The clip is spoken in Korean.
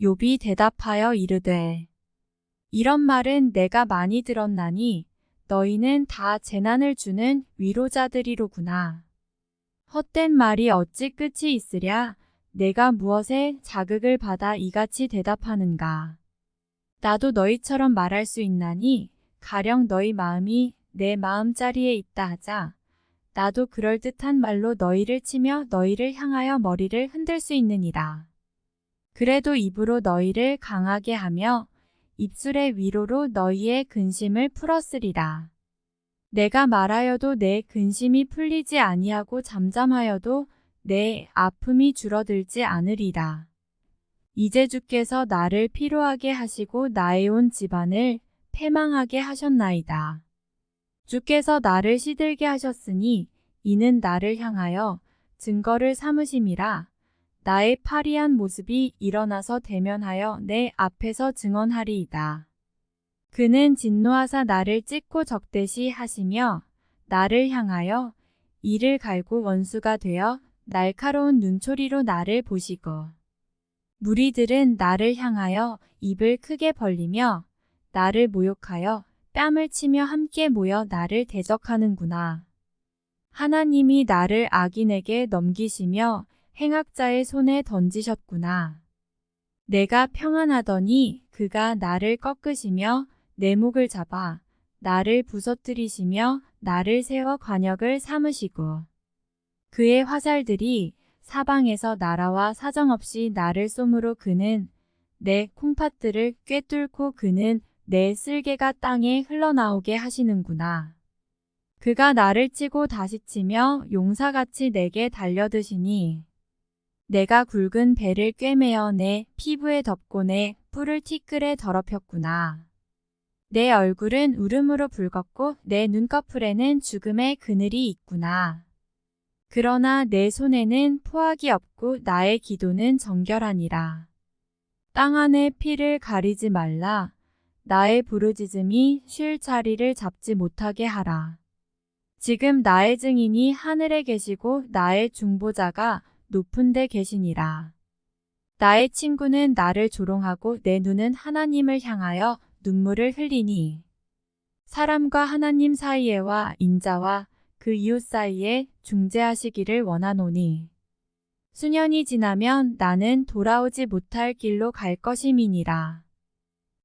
욥이 대답하여 이르되 이런 말은 내가 많이 들었나니 너희는 다 재난을 주는 위로자들이로구나. 헛된 말이 어찌 끝이 있으랴 내가 무엇에 자극을 받아 이같이 대답하는가. 나도 너희처럼 말할 수 있나니 가령 너희 마음이 내 마음자리에 있다 하자. 나도 그럴듯한 말로 너희를 치며 너희를 향하여 머리를 흔들 수 있느니라. 그래도 입으로 너희를 강하게 하며 입술의 위로로 너희의 근심을 풀었으리라. 내가 말하여도 내 근심이 풀리지 아니하고 잠잠하여도 내 아픔이 줄어들지 않으리라. 이제 주께서 나를 피로하게 하시고 나의 온 집안을 패망하게 하셨나이다. 주께서 나를 시들게 하셨으니 이는 나를 향하여 증거를 삼으심이라. 나의 파리한 모습이 일어나서 대면하여 내 앞에서 증언하리이다. 그는 진노하사 나를 찢고 적대시 하시며 나를 향하여 이를 갈고 원수가 되어 날카로운 눈초리로 나를 보시고 무리들은 나를 향하여 입을 크게 벌리며 나를 모욕하여 뺨을 치며 함께 모여 나를 대적하는구나. 하나님이 나를 악인에게 넘기시며 행악자의 손에 던지셨구나. 내가 평안하더니 그가 나를 꺾으시며 내 목을 잡아 나를 부서뜨리시며 나를 세워 관역을 삼으시고 그의 화살들이 사방에서 날아와 사정없이 나를 쏘므로 그는 내 콩팥들을 꿰뚫고 그는 내 쓸개가 땅에 흘러나오게 하시는구나. 그가 나를 치고 다시 치며 용사같이 내게 달려드시니 내가 굵은 배를 꿰매어 내 피부에 덮고 내 뿔을 티끌에 더럽혔구나. 내 얼굴은 울음으로 붉었고 내 눈꺼풀에는 죽음의 그늘이 있구나. 그러나 내 손에는 포악이 없고 나의 기도는 정결하니라. 땅 안에 피를 가리지 말라. 나의 부르짖음이 쉴 자리를 잡지 못하게 하라. 지금 나의 증인이 하늘에 계시고 나의 중보자가 높은 데 계시니라. 나의 친구는 나를 조롱하고 내 눈은 하나님을 향하여 눈물을 흘리니 사람과 하나님 사이에와 인자와 그 이웃 사이에 중재하시기를 원하노니 수년이 지나면 나는 돌아오지 못할 길로 갈 것임이니라.